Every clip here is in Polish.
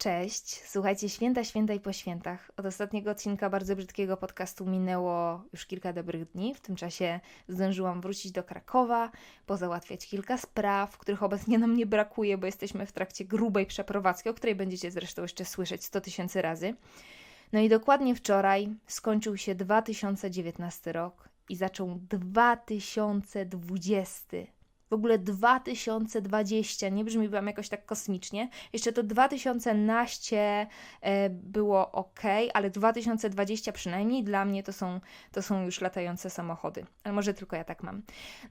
Cześć, słuchajcie, święta, święta i po świętach. Od ostatniego odcinka bardzo brzydkiego podcastu minęło już kilka dobrych dni. W tym czasie zdążyłam wrócić do Krakowa, pozałatwiać kilka spraw, których obecnie nam nie brakuje, bo jesteśmy w trakcie grubej przeprowadzki, o której będziecie zresztą jeszcze słyszeć 100 tysięcy razy. No i dokładnie wczoraj skończył się 2019 rok i zaczął 2020. W ogóle 2020 nie brzmi wam jakoś tak kosmicznie. Jeszcze to 2011 e, było ok, ale 2020 przynajmniej dla mnie to są, to są już latające samochody. Ale może tylko ja tak mam.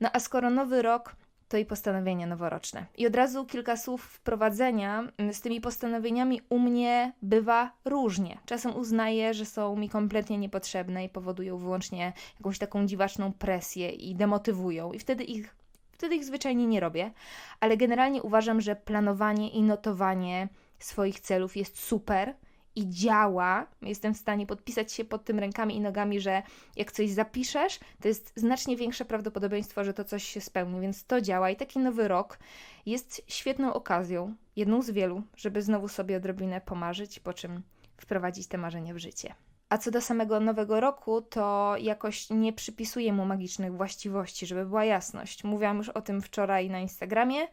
No a skoro nowy rok to i postanowienia noworoczne. I od razu kilka słów wprowadzenia. Z tymi postanowieniami u mnie bywa różnie. Czasem uznaję, że są mi kompletnie niepotrzebne i powodują wyłącznie jakąś taką dziwaczną presję i demotywują, i wtedy ich Wtedy ich zwyczajnie nie robię, ale generalnie uważam, że planowanie i notowanie swoich celów jest super i działa. Jestem w stanie podpisać się pod tym rękami i nogami, że jak coś zapiszesz, to jest znacznie większe prawdopodobieństwo, że to coś się spełni, więc to działa i taki nowy rok jest świetną okazją, jedną z wielu, żeby znowu sobie odrobinę pomarzyć, po czym wprowadzić te marzenia w życie. A co do samego nowego roku, to jakoś nie przypisuję mu magicznych właściwości, żeby była jasność. Mówiłam już o tym wczoraj na Instagramie,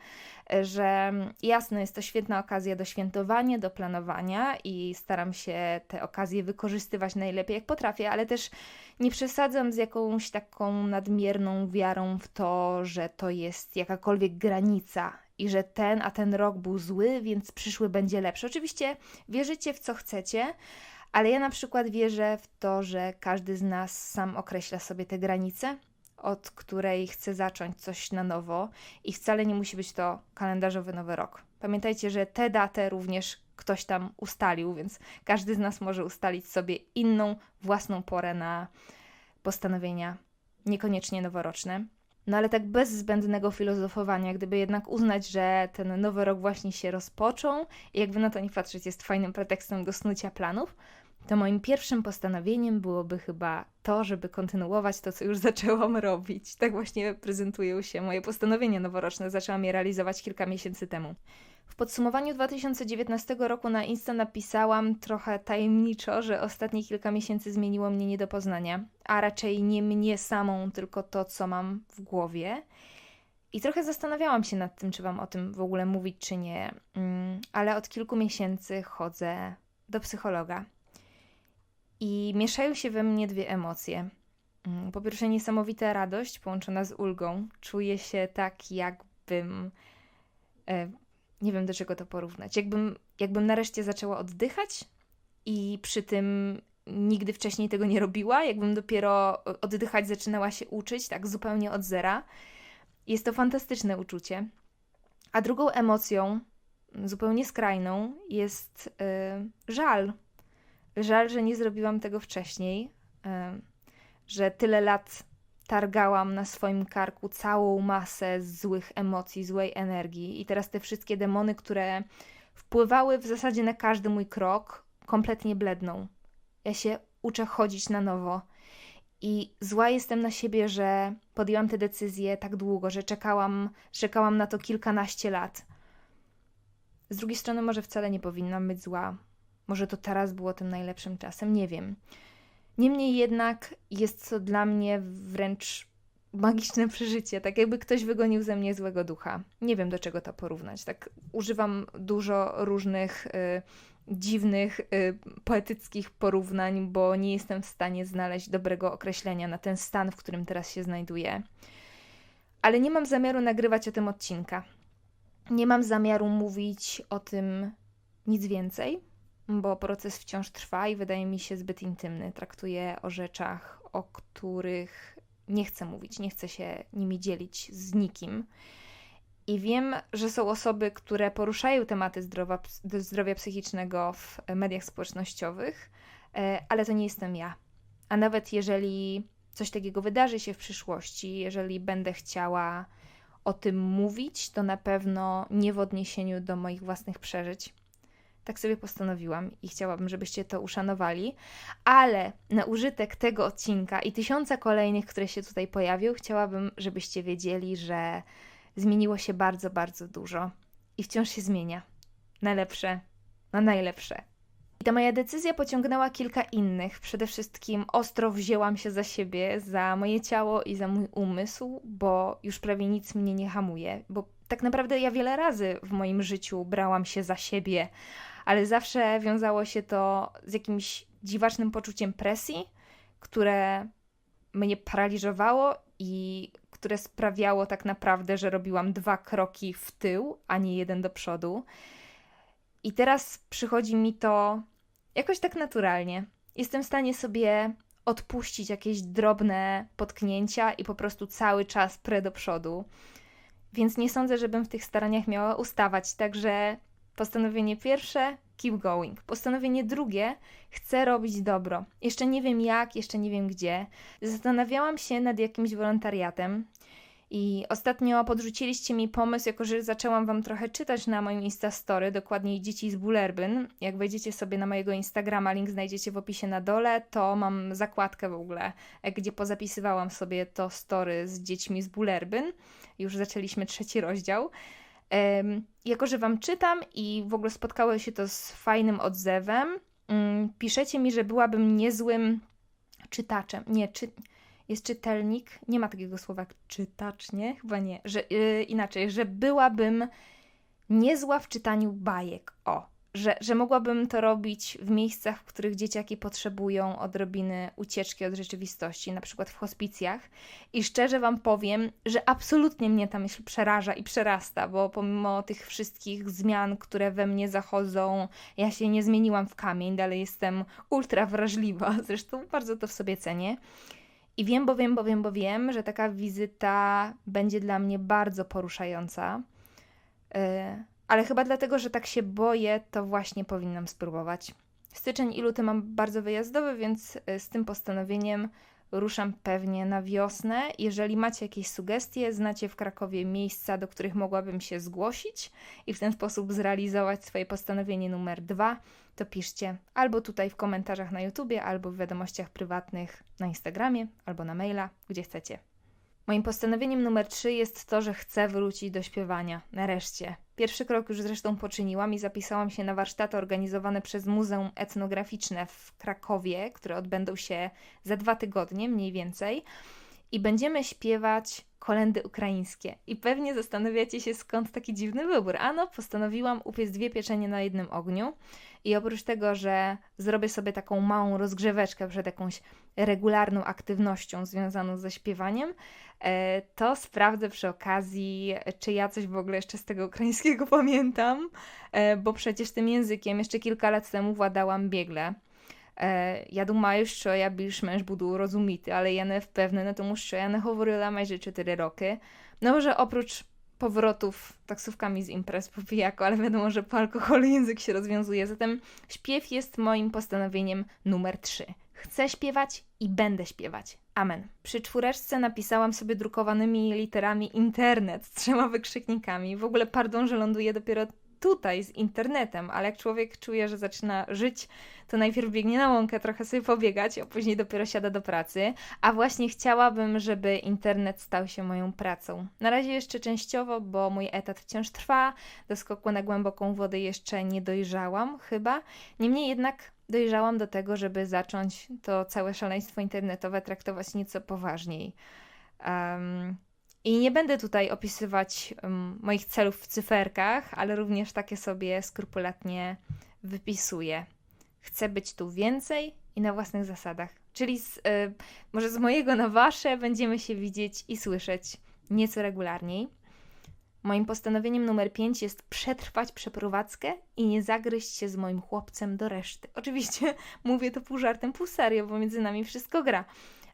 że jasne jest to świetna okazja do świętowania, do planowania i staram się te okazje wykorzystywać najlepiej jak potrafię, ale też nie przesadzam z jakąś taką nadmierną wiarą w to, że to jest jakakolwiek granica i że ten a ten rok był zły, więc przyszły będzie lepszy. Oczywiście wierzycie w co chcecie ale ja na przykład wierzę w to, że każdy z nas sam określa sobie te granice, od której chce zacząć coś na nowo i wcale nie musi być to kalendarzowy nowy rok. Pamiętajcie, że tę datę również ktoś tam ustalił, więc każdy z nas może ustalić sobie inną, własną porę na postanowienia, niekoniecznie noworoczne. No ale tak bez zbędnego filozofowania, gdyby jednak uznać, że ten nowy rok właśnie się rozpoczął i jakby na to nie patrzeć jest fajnym pretekstem do snucia planów, to moim pierwszym postanowieniem byłoby chyba to, żeby kontynuować to, co już zaczęłam robić. Tak właśnie prezentują się moje postanowienia noworoczne. Zaczęłam je realizować kilka miesięcy temu. W podsumowaniu 2019 roku na Insta napisałam trochę tajemniczo, że ostatnie kilka miesięcy zmieniło mnie nie do poznania, a raczej nie mnie samą, tylko to, co mam w głowie. I trochę zastanawiałam się nad tym, czy Wam o tym w ogóle mówić, czy nie, mm, ale od kilku miesięcy chodzę do psychologa. I mieszają się we mnie dwie emocje. Mm, po pierwsze, niesamowita radość połączona z ulgą. Czuję się tak, jakbym. E, nie wiem do czego to porównać. Jakbym, jakbym nareszcie zaczęła oddychać i przy tym nigdy wcześniej tego nie robiła. Jakbym dopiero oddychać zaczynała się uczyć, tak zupełnie od zera. Jest to fantastyczne uczucie. A drugą emocją, zupełnie skrajną, jest yy, żal Żal, że nie zrobiłam tego wcześniej, że tyle lat targałam na swoim karku całą masę złych emocji, złej energii, i teraz te wszystkie demony, które wpływały w zasadzie na każdy mój krok, kompletnie bledną. Ja się uczę chodzić na nowo. I zła jestem na siebie, że podjęłam tę decyzję tak długo, że czekałam, czekałam na to kilkanaście lat. Z drugiej strony, może wcale nie powinnam być zła. Może to teraz było tym najlepszym czasem, nie wiem. Niemniej jednak jest to dla mnie wręcz magiczne przeżycie, tak jakby ktoś wygonił ze mnie złego ducha. Nie wiem do czego to porównać. Tak używam dużo różnych y, dziwnych, y, poetyckich porównań, bo nie jestem w stanie znaleźć dobrego określenia na ten stan, w którym teraz się znajduję. Ale nie mam zamiaru nagrywać o tym odcinka. Nie mam zamiaru mówić o tym nic więcej, bo proces wciąż trwa i wydaje mi się zbyt intymny. Traktuję o rzeczach, o których nie chcę mówić, nie chcę się nimi dzielić z nikim. I wiem, że są osoby, które poruszają tematy zdrowia, zdrowia psychicznego w mediach społecznościowych, e, ale to nie jestem ja. A nawet jeżeli coś takiego wydarzy się w przyszłości, jeżeli będę chciała o tym mówić, to na pewno nie w odniesieniu do moich własnych przeżyć, tak sobie postanowiłam i chciałabym, żebyście to uszanowali. Ale na użytek tego odcinka i tysiąca kolejnych, które się tutaj pojawią, chciałabym, żebyście wiedzieli, że zmieniło się bardzo, bardzo dużo i wciąż się zmienia. Na lepsze na najlepsze. I ta moja decyzja pociągnęła kilka innych. Przede wszystkim ostro wzięłam się za siebie, za moje ciało i za mój umysł, bo już prawie nic mnie nie hamuje. Bo tak naprawdę ja wiele razy w moim życiu brałam się za siebie, ale zawsze wiązało się to z jakimś dziwacznym poczuciem presji, które mnie paraliżowało i które sprawiało tak naprawdę, że robiłam dwa kroki w tył, a nie jeden do przodu. I teraz przychodzi mi to jakoś tak naturalnie. Jestem w stanie sobie odpuścić jakieś drobne potknięcia i po prostu cały czas pre do przodu. Więc nie sądzę, żebym w tych staraniach miała ustawać. Także postanowienie pierwsze keep going. Postanowienie drugie, chcę robić dobro. Jeszcze nie wiem jak, jeszcze nie wiem gdzie. Zastanawiałam się nad jakimś wolontariatem. I ostatnio podrzuciliście mi pomysł, jako że zaczęłam Wam trochę czytać na moim Instastory, dokładniej Dzieci z Bulerbyn. Jak wejdziecie sobie na mojego Instagrama, link znajdziecie w opisie na dole, to mam zakładkę w ogóle, gdzie pozapisywałam sobie to story z dziećmi z Bulerbyn. Już zaczęliśmy trzeci rozdział. Jako, że Wam czytam i w ogóle spotkało się to z fajnym odzewem, um, piszecie mi, że byłabym niezłym czytaczem. Nie, czy, jest czytelnik, nie ma takiego słowa jak czytacz, nie? Chyba nie. Że, yy, inaczej, że byłabym niezła w czytaniu bajek. O, że, że mogłabym to robić w miejscach, w których dzieciaki potrzebują odrobiny ucieczki od rzeczywistości, na przykład w hospicjach. I szczerze Wam powiem, że absolutnie mnie ta myśl przeraża i przerasta, bo pomimo tych wszystkich zmian, które we mnie zachodzą, ja się nie zmieniłam w kamień, dalej jestem ultra wrażliwa, zresztą bardzo to w sobie cenię. I wiem, bo wiem, bo wiem, bo wiem, że taka wizyta będzie dla mnie bardzo poruszająca. Yy ale chyba dlatego, że tak się boję, to właśnie powinnam spróbować. Styczeń i luty mam bardzo wyjazdowy, więc y, z tym postanowieniem ruszam pewnie na wiosnę. Jeżeli macie jakieś sugestie, znacie w Krakowie miejsca, do których mogłabym się zgłosić i w ten sposób zrealizować swoje postanowienie numer dwa, to piszcie albo tutaj w komentarzach na YouTubie, albo w wiadomościach prywatnych na Instagramie, albo na maila, gdzie chcecie. Moim postanowieniem numer 3 jest to, że chcę wrócić do śpiewania. Nareszcie. Pierwszy krok już zresztą poczyniłam i zapisałam się na warsztaty organizowane przez Muzeum Etnograficzne w Krakowie, które odbędą się za dwa tygodnie mniej więcej. I będziemy śpiewać kolendy ukraińskie. I pewnie zastanawiacie się, skąd taki dziwny wybór. Ano, postanowiłam upiec dwie pieczenie na jednym ogniu. I oprócz tego, że zrobię sobie taką małą rozgrzeweczkę przed jakąś regularną aktywnością związaną ze śpiewaniem, e, to sprawdzę przy okazji, czy ja coś w ogóle jeszcze z tego ukraińskiego pamiętam, e, bo przecież tym językiem jeszcze kilka lat temu władałam biegle. Я думаю, що я більш-менш буду розуміти, ale ja nie wpewne, тому що я не говорила майже 4 роки. No może oprócz powrotów taksówkami z imprez po pijaku, ale wiadomo, że po alkoholu język się rozwiązuje. Zatem śpiew jest moim postanowieniem numer 3. Chcę śpiewać i będę śpiewać. Amen. Przy czwóreczce napisałam sobie drukowanymi literami internet z trzema wykrzyknikami. W ogóle pardon, że ląduje dopiero tutaj z internetem, ale jak człowiek czuje, że zaczyna żyć, to najpierw biegnie na łąkę trochę sobie pobiegać, a później dopiero siada do pracy. A właśnie chciałabym, żeby internet stał się moją pracą. Na razie jeszcze częściowo, bo mój etat wciąż trwa, do skoku na głęboką wodę jeszcze nie dojrzałam chyba. Niemniej jednak dojrzałam do tego, żeby zacząć to całe szaleństwo internetowe traktować nieco poważniej. Um, i nie będę tutaj opisywać um, moich celów w cyferkach, ale również takie sobie skrupulatnie wypisuję. Chcę być tu więcej i na własnych zasadach. Czyli z, y, może z mojego na wasze będziemy się widzieć i słyszeć nieco regularniej. Moim postanowieniem numer 5 jest przetrwać przeprowadzkę i nie zagryźć się z moim chłopcem do reszty. Oczywiście mówię to pół żartem, pół serio, bo między nami wszystko gra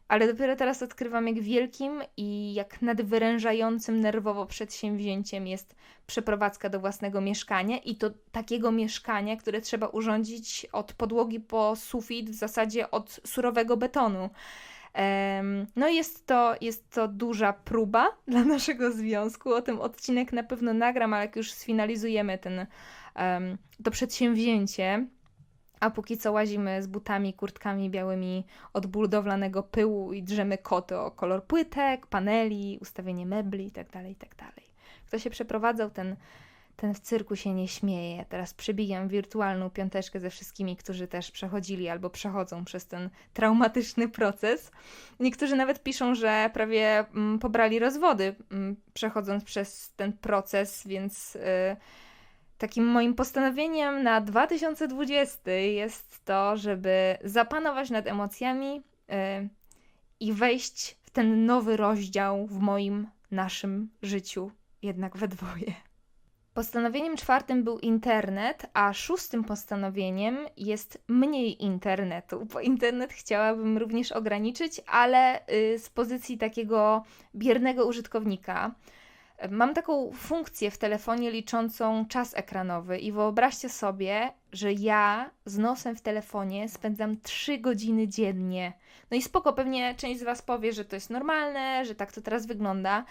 ale dopiero teraz odkrywam, jak wielkim i jak nadwyrężającym nerwowo przedsięwzięciem jest przeprowadzka do własnego mieszkania i to takiego mieszkania, które trzeba urządzić od podłogi po sufit, w zasadzie od surowego betonu. No jest to, jest to duża próba dla naszego związku. O tym odcinek na pewno nagram, ale jak już sfinalizujemy ten, to przedsięwzięcie, a póki co łazimy z butami, kurtkami białymi od budowlanego pyłu i drzemy koty o kolor płytek, paneli, ustawienie mebli itd., tak itd. Tak Kto się przeprowadzał, ten, ten w cyrku się nie śmieje. Teraz przebijam wirtualną piąteczkę ze wszystkimi, którzy też przechodzili albo przechodzą przez ten traumatyczny proces. Niektórzy nawet piszą, że prawie mm, pobrali rozwody, mm, przechodząc przez ten proces, więc. Yy, takim moim postanowieniem na 2020 jest to, żeby zapanować nad emocjami yy, i wejść w ten nowy rozdział w moim, naszym życiu, jednak we dwoje. Postanowieniem czwartym był internet, a szóstym postanowieniem jest mniej internetu, bo internet chciałabym również ograniczyć, ale yy, z pozycji takiego biernego użytkownika. Mam taką funkcję w telefonie liczącą czas ekranowy i wyobraźcie sobie, że ja z nosem w telefonie spędzam 3 godziny dziennie. No i spoko, pewnie część z Was powie, że to jest normalne, że tak to teraz wygląda.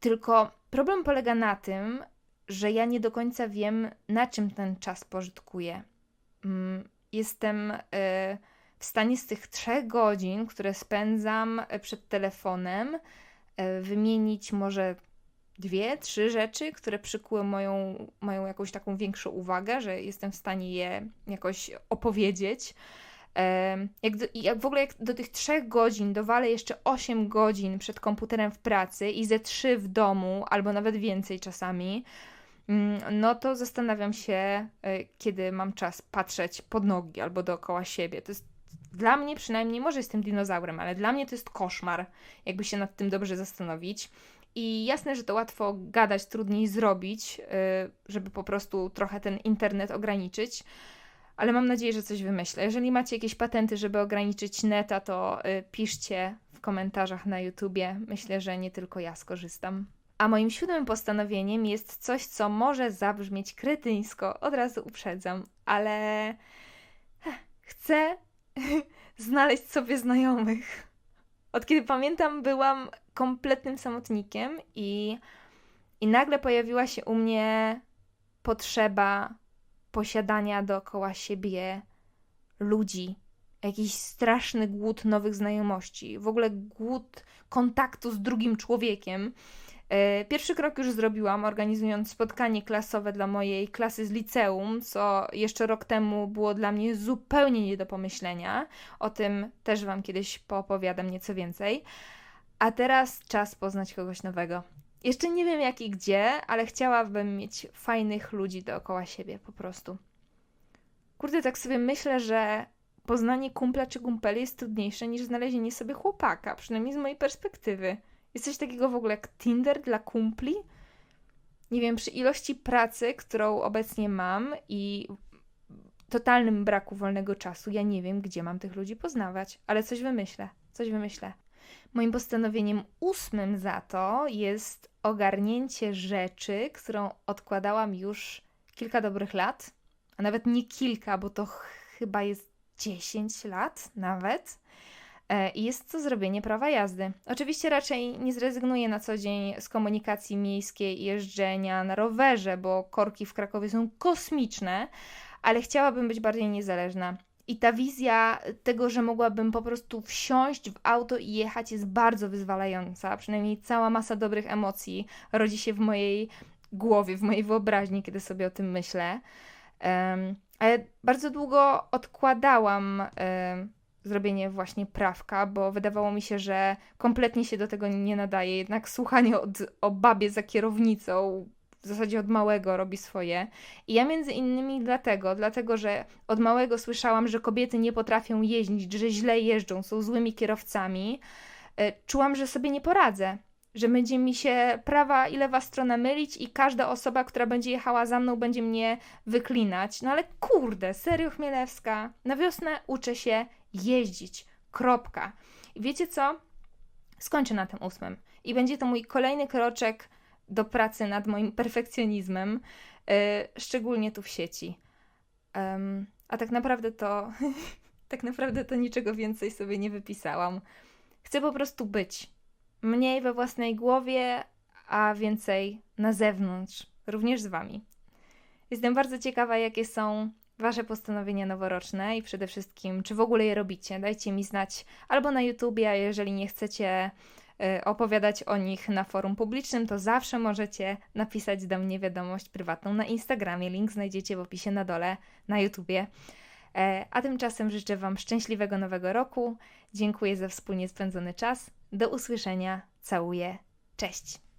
Tylko problem polega na tym, że ja nie do końca wiem, na czym ten czas pożytkuję. Mm, jestem y, w stanie z tych trzech godzin, które spędzam przed telefonem, y, wymienić może dwie, trzy rzeczy, które przykuły moją, moją jakąś taką większą uwagę, że jestem w stanie je jakoś opowiedzieć. Jak, do, jak w ogóle jak do tych trzech godzin dowalę jeszcze 8 godzin przed komputerem w pracy i ze trzy w domu, albo nawet więcej czasami, mm, no to zastanawiam się, e, kiedy mam czas patrzeć pod nogi albo dookoła siebie. To jest dla mnie przynajmniej, może jestem dinozaurem, ale dla mnie to jest koszmar, jakby się nad tym dobrze zastanowić. I jasne, że to łatwo gadać, trudniej zrobić, y, żeby po prostu trochę ten internet ograniczyć, ale mam nadzieję, że coś wymyślę. Jeżeli macie jakieś patenty, żeby ograniczyć neta, to y, piszcie w komentarzach na YouTubie. Myślę, że nie tylko ja skorzystam. A moim siódmym postanowieniem jest coś, co może zabrzmieć kretyńsko, od razu uprzedzam, ale chcę znaleźć sobie znajomych. Od kiedy pamiętam, byłam kompletnym samotnikiem i, i nagle pojawiła się u mnie potrzeba posiadania dookoła siebie ludzi, jakiś straszny głód nowych znajomości, w ogóle głód kontaktu z drugim człowiekiem. E, pierwszy krok już zrobiłam, organizując spotkanie klasowe dla mojej klasy z liceum, co jeszcze rok temu było dla mnie zupełnie nie do pomyślenia. O tym też Wam kiedyś poopowiadam nieco więcej. A teraz czas poznać kogoś nowego. Jeszcze nie wiem jak i gdzie, ale chciałabym mieć fajnych ludzi dookoła siebie po prostu. Kurde, tak sobie myślę, że poznanie kumpla czy kumpeli jest trudniejsze niż znalezienie sobie chłopaka, przynajmniej z mojej perspektywy. Jest coś takiego w ogóle jak Tinder dla kumpli? Nie wiem, przy ilości pracy, którą obecnie mam i totalnym braku wolnego czasu, ja nie wiem, gdzie mam tych ludzi poznawać, ale coś wymyślę, coś wymyślę. Moim postanowieniem ósmym za to jest ogarnięcie rzeczy, którą odkładałam już kilka dobrych lat, a nawet nie kilka, bo to chyba jest 10 lat nawet. E, I jest to zrobienie prawa jazdy. Oczywiście raczej nie zrezygnuję na co dzień z komunikacji miejskiej jeżdżenia na rowerze, bo korki w Krakowie są kosmiczne, ale chciałabym być bardziej niezależna. I ta wizja tego, że mogłabym po prostu wsiąść w auto i jechać, jest bardzo wyzwalająca. Przynajmniej cała masa dobrych emocji rodzi się w mojej głowie, w mojej wyobraźni, kiedy sobie o tym myślę. Um, ale bardzo długo odkładałam um, zrobienie właśnie prawka, bo wydawało mi się, że kompletnie się do tego nie nadaje. Jednak słuchanie od, o babie za kierownicą w zasadzie od małego robi swoje. I ja między innymi dlatego, dlatego że od małego słyszałam, że kobiety nie potrafią jeździć, że źle jeżdżą, są złymi kierowcami, e, czułam, że sobie nie poradzę. Że będzie mi się prawa i lewa strona mylić, i każda osoba, która będzie jechała za mną, będzie mnie wyklinać. No ale kurde, serio Chmielewska. Na wiosnę uczę się jeździć. Kropka. I wiecie co? Skończę na tym ósmym. I będzie to mój kolejny kroczek do pracy nad moim perfekcjonizmem, yy, szczególnie tu w sieci. A tak naprawdę to tak naprawdę to niczego więcej sobie nie wypisałam. Chcę po prostu być. Mniej we własnej głowie, a więcej na zewnątrz, również z wami. Jestem bardzo ciekawa, jakie są Wasze postanowienia noworoczne i przede wszystkim, czy w ogóle je robicie. Dajcie mi znać albo na YouTubie, a jeżeli nie chcecie opowiadać o nich na forum publicznym, to zawsze możecie napisać do mnie wiadomość prywatną na Instagramie. Link znajdziecie w opisie na dole na YouTubie. E, A tymczasem życzę Wam szczęśliwego nowego roku. Dziękuję za wspólnie spędzony czas. Do usłyszenia. Całuję. Cześć.